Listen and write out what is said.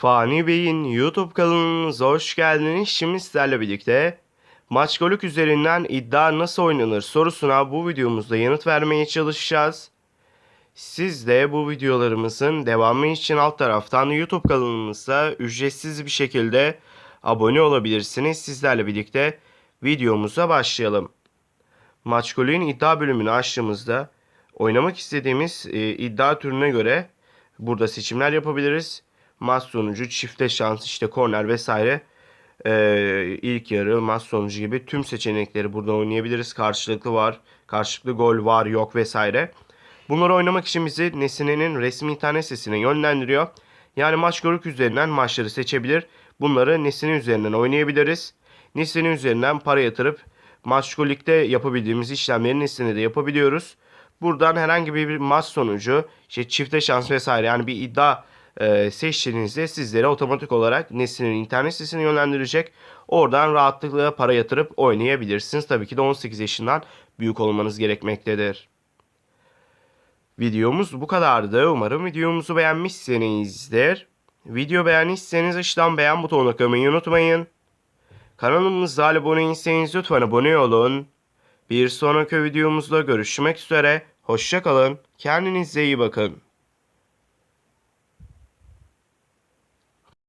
Fani Bey'in YouTube kanalınıza hoş geldiniz. Şimdi sizlerle birlikte maç golük üzerinden iddia nasıl oynanır sorusuna bu videomuzda yanıt vermeye çalışacağız. Siz de bu videolarımızın devamı için alt taraftan YouTube kanalımıza ücretsiz bir şekilde abone olabilirsiniz. Sizlerle birlikte videomuza başlayalım. Maç golün iddia bölümünü açtığımızda oynamak istediğimiz e, iddia türüne göre burada seçimler yapabiliriz. Maç sonucu, çifte şans, işte korner vesaire e, ilk yarı, maç sonucu gibi tüm seçenekleri burada oynayabiliriz. Karşılıklı var, karşılıklı gol var, yok vesaire. Bunları oynamak için bizi Nesine'nin resmi internet sitesine yönlendiriyor. Yani maç görük üzerinden maçları seçebilir. Bunları Nesine üzerinden oynayabiliriz. Nesine üzerinden para yatırıp Maçkolik'te yapabildiğimiz işlemleri Nesine'de yapabiliyoruz. Buradan herhangi bir maç sonucu, işte çifte şans vesaire yani bir iddia e, seçtiğinizde sizlere otomatik olarak Nesine'nin internet sitesine yönlendirecek. Oradan rahatlıkla para yatırıp oynayabilirsiniz. Tabii ki de 18 yaşından büyük olmanız gerekmektedir. Videomuz bu kadardı. Umarım videomuzu beğenmişsinizdir. Video beğendiyseniz aşağıdan beğen butonuna kılmayı unutmayın. Kanalımıza abone değilseniz lütfen abone olun. Bir sonraki videomuzda görüşmek üzere. Hoşçakalın. Kendinize iyi bakın.